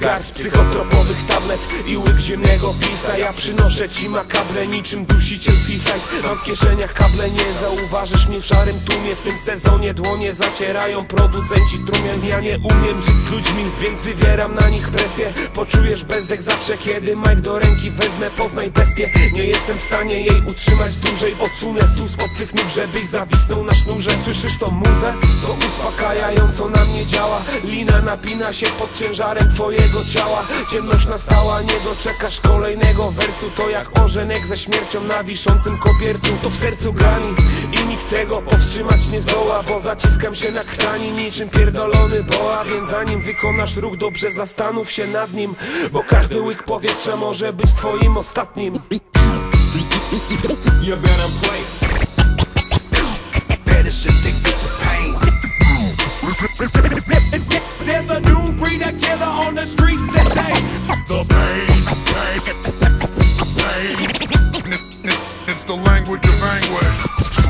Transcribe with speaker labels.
Speaker 1: Garść psychotropowych tablet i łyk ziemnego pisa. Ja przynoszę ci makable niczym dusiciel Seaside Mam w kieszeniach kable, nie zauważysz mnie w szarym tłumie. W tym sezonie dłonie zacierają producenci trumien. Ja nie umiem żyć z ludźmi, więc wywieram na nich presję. Poczujesz bezdech zawsze, kiedy mic do ręki wezmę. Poznaj bestię, nie jestem w stanie jej utrzymać. Dłużej Odsunę stół spod twych nóg, żebyś zawisnął na sznurze. Słyszysz tą muzę? To uspokajająco na mnie działa. Lina napina się pod ciężarem. Twojego ciała. Ciemność nastała, nie doczekasz kolejnego wersu. To jak orzenek ze śmiercią na wiszącym kobiercu. To w sercu grani i nikt tego powstrzymać nie zdoła Bo zaciskam się na krtani niczym pierdolony boa. Więc zanim wykonasz ruch dobrze zastanów się nad nim Bo każdy łyk powietrza może być twoim ostatnim.
Speaker 2: You better play. There's a new breed of killer on the streets today.
Speaker 3: The pain, pain, pain. It's the language of anguish.